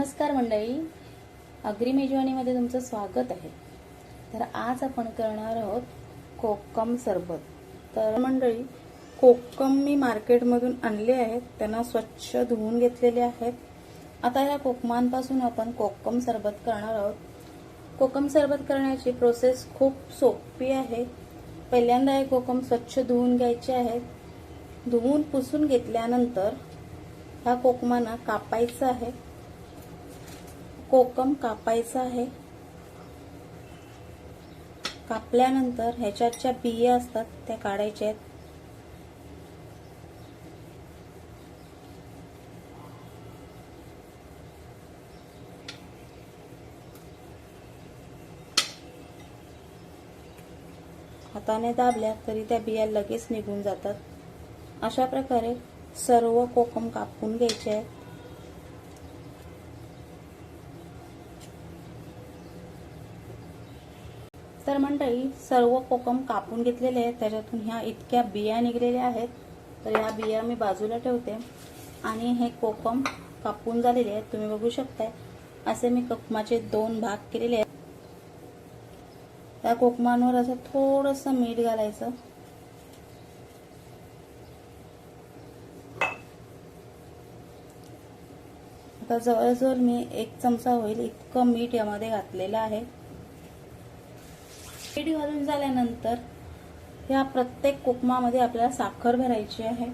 नमस्कार मंडळी. अग्री मेजवानीमध्ये तुमचं स्वागत आहे. तर आज आपण करणार आहोत कोकम सरबत. तर मंडळी कोकम मी मार्केटमधून आणले आहेत. त्यांना स्वच्छ धुवून घेतलेले आहेत. आता ह्या कोकमांपासून आपण कोकम सरबत करणार आहोत. कोकम सरबत करण्याची प्रोसेस खूप सोपी आहे. पहिल्यांदा हे कोकम स्वच्छ धुवून घ्यायचे आहेत. धुवून पुसून घेतल्यानंतर ह्या कोकमांना कापायचं आहे. कोकम कापायचा आहे. कापल्यानंतर ह्याच्यात ज्या बिया असतात त्या काढायच्या आहेत. हाताने दाबल्या तरी त्या बिया लगेच निघून जातात. अशा प्रकारे सर्व कोकम कापून घ्यायचे आहेत. तर मंडळी सर्व कोकम कापून घेतलेले आहेत. त्याच्यातून ह्या इतक्या बिया निघलेल्या आहेत. तर ह्या बिया मी बाजूला ठेवते. आणि हे कोकम कापून झालेले आहेत. तुम्ही बघू शकताय. असे मी कोकमाचे दोन भाग केलेले आहेत. त्या कोकमांवर असं थोडस मीठ घालायचं. आता जवळजवळ मी एक चमचा होईल. इतकं मीठ यामध्ये घातलेलं आहे. मीठ घालून झाल्यानंतर ह्या प्रत्येक कोकमामध्ये आपल्याला साखर भरायची आहे.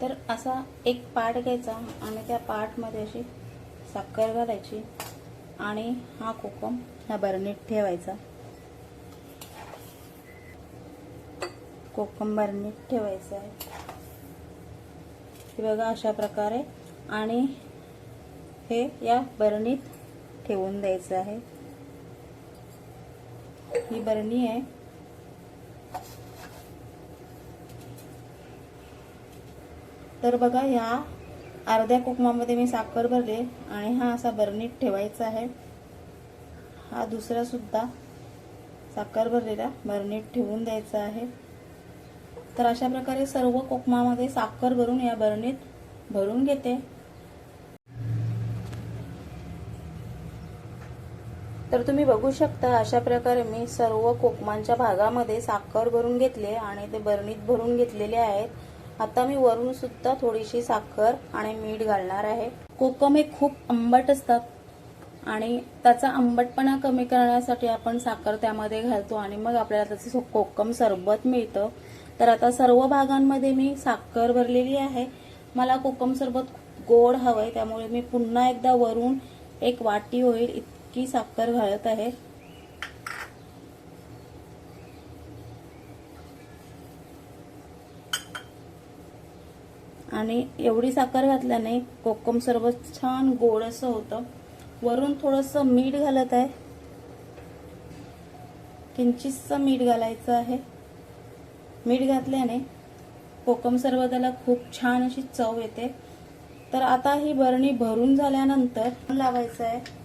तर असा एक पाट घ्यायचा. आणि त्या पाटमध्ये अशी साखर घालायची आणि हा कोकम ह्या बरणीत ठेवायचा. कोकम बरणीत ठेवायचा आहे. बघा अशा प्रकारे. आणि हे या बरणीत ठेवून द्यायचं आहे. ही बरणी आहे. तर बघा ह्या अर्ध्या कोकमामध्ये मी साखर भरले आणि हा असा बरणीत ठेवायचा आहे. हा दुसरा सुद्धा साखर भरलेला बरणीत ठेवून द्यायचा आहे. तर अशा प्रकारे सर्व कोकमामध्ये साखर भरून या बरणीत भरून घेते. तर तुम्ही बघू शकता अशा प्रकारे मी सर्व कोकमांच्या भागामध्ये साखर भरून घेतले आणि ते बरणीत भरून घेतलेले आहेत. आता मी वरून सुद्धा थोडीशी साखर आणि मीठ घालणार आहे. कोकम हे खूप आंबट असतात आणि त्याचा आंबटपणा कमी करण्यासाठी आपण साखर त्यामध्ये घालतो आणि मग आपल्याला त्याचं कोकम सरबत मिळतं. तर आता सर्व भागांमध्ये मी साखर भरलेली आहे. मला कोकम सरबत गोड हवंय त्यामुळे मी पुन्हा एकदा वरून एक वाटी होईल. इतकी साखर घालत आहे. आणि एवढी साखर घातल्याने कोकम सरबत छान गोड असं होतं. वरून थोडस मीठ घालत आहे. किंचितसं मीठ घालायचं आहे. मीठ घातल्याने कोकम सरबताला खूप छान अशी चव येते. तर आता ही बरणी भरून झाल्यानंतर लावायचं आहे.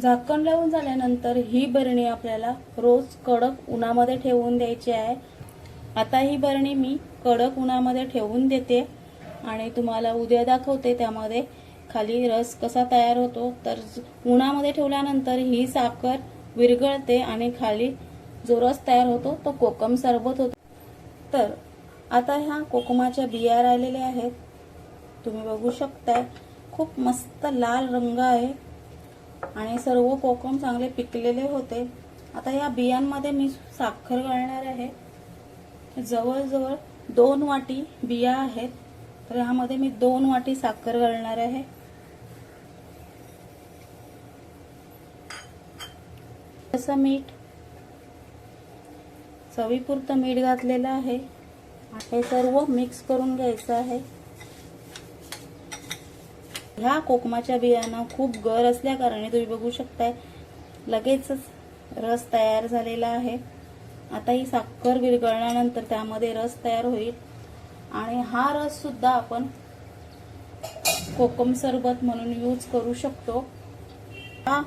झाकण लावून झाल्यानंतर ही बरणी आपल्याला रोज कडक उन्हामध्ये ठेवून द्यायची आहे. आता ही बरणी मी कडक उन्हामध्ये ठेवून देते आणि तुम्हाला उद्या दाखवते त्यामध्ये खाली रस कसा तयार होतो. तर उन्हामध्ये ठेवल्यानंतर ही साखर विरघळते आणि खाली जो रस तयार होतो तो कोकम सरबत होतो. तर आता ह्या कोकमाच्या बिया राहिलेल्या आहेत. तुम्ही बघू शकताय खूप मस्त लाल रंग आहे. आणि सर्व कोकम चांगले पिकलेले होते. आता या बियांमध्ये मी साखर घालणार आहे. जवळजवळ दोन वाटी बिया आहेत. तर ह्यामध्ये मी दोन वाटी साखर घालणार आहे. तसं मीठ चवीपुरतं मीठ घातलेलं आहे. हे सर्व मिक्स करून घ्यायचं आहे. ह्या कोकमाच्या बियांना खूप गर असल्या कारणे तुम्ही बघू शकताय. लगेचच रस तयार झालेला आहे. आता ही साखर विरघळल्यानंतर त्यामध्ये रस तयार होईल. आणि हा रस सुद्धा आपण कोकम सरबत म्हणून यूज करू शकतो. हा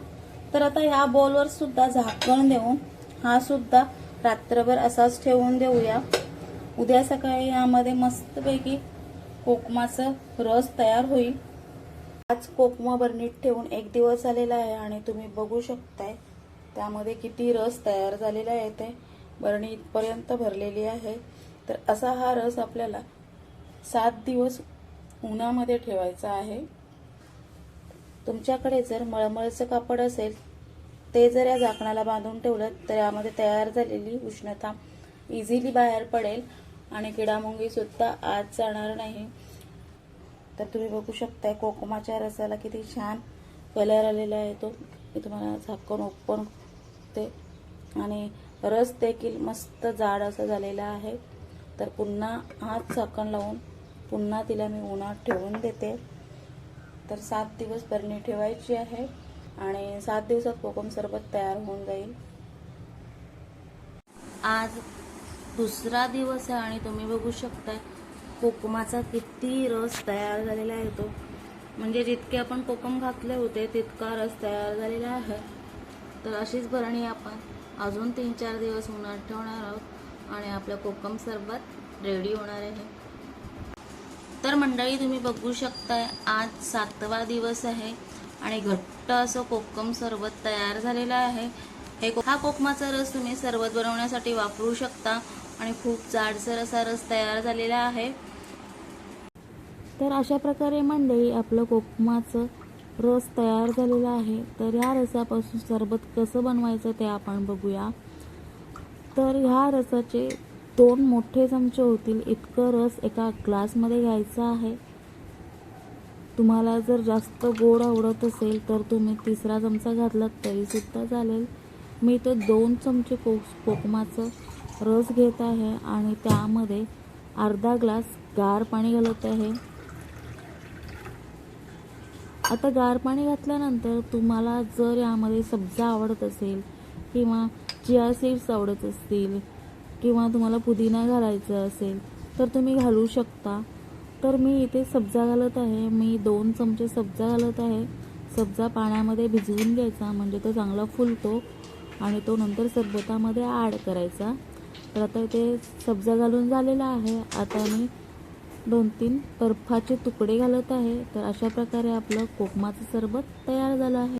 तर आता ह्या बॉलवर सुद्धा झाकण देऊन हा सुद्धा रात्रभर असाच ठेवून देऊया. उद्या सकाळी यामध्ये मस्तपैकी कोकमाचं रस तयार होईल. आज कोकमा नीट ठेवून एक दिवस झालेला आहे आणि तुम्ही बघू शकताय. त्यामध्ये किती रस तयार झालेला आहे ते. बरणी इथपर्यंत भरलेली आहे. तर असा हा रस आपल्याला सात दिवस उन्हामध्ये ठेवायचा आहे. तुमच्याकडे जर मळमळचं कापड असेल ते जर या झाकणाला बांधून ठेवलं तर यामध्ये तयार झालेली उष्णता इझिली बाहेर पडेल आणि किडामुंगीसुद्धा आज जाणार नाही. तर तुम्ही बघू शकताय कोकमाच्या रसाला किती छान कलर आलेला आहे तो. मी तुम्हाला झाकून ओपन ते आणि रस देखील मस्त जाड असा झालेला आहे. तर पुन्हा हात झाकण लावून पुन्हा तिला मी उन्हात ठेवून देते. तर सात दिवस बरणी ठेवायची आहे आणि सात दिवसात कोकम सरबत तयार होऊन जाईल. आज दुसरा दिवस आहे आणि तुम्ही बघू शकताय कोकमाचा किती रस तयार झालेला आहे तो. म्हणजे जितके आपण कोकम घातले होते तितका रस तयार झालेला आहे. तर अशीच भरणी आपण अजून तीन चार दिवस उन्हात ठेवणार आहोत आणि आपलं कोकम सरबत रेडी होणार आहे. तर मंडळी तुम्ही बघू शकताय आज सातवा दिवस आहे आणि घट्ट असं कोकम सरबत तयार झालेलं आहे. हे हा कोकमाचा रस तुम्ही सरबत बनवण्यासाठी वापरू शकता आणि खूप जाडसर असा रस तयार झालेला आहे. तर अशा प्रकारे मंडळी आपलं कोकमाचं रस तयार झालेला आहे. तर ह्या रसापासून सरबत कसं बनवायचं ते आपण बघूया. तर ह्या रसाचे दोन मोठे चमचे होतील. इतकं रस एका ग्लासमध्ये घ्यायचं आहे. तुम्हाला जर जास्त गोड आवडत असेल तर तुम्ही तिसरा चमचा घातलात तरीसुद्धा चालेल. मी तर दोन चमचे को कोकमाचं रस घेत आहे आणि त्यामध्ये अर्धा ग्लास गार पाणी घालत आहे. आता गार पाणी घातल्यानंतर तुम्हाला जर यामध्ये सब्जा आवडत असेल किंवा चिया सीड्स आवडत असतील किंवा तुम्हाला पुदिना घालायचं असेल तर तुम्ही घालू शकता. तर मी इथे सब्जा घालत आहे. मी दोन चमचे सब्जा घालत आहे. सब्जा पाण्यामध्ये भिजवून घ्यायचा म्हणजे तो चांगला फुलतो आणि तो नंतर सरबतामध्ये ॲड करायचा. तर आता इथे सब्जा घालून झालेला आहे. आता मी दोन तीन बर्फाचे तुकडे घालत आहे. तर अशा प्रकारे आपलं कोकमाचं सरबत तयार झालं आहे.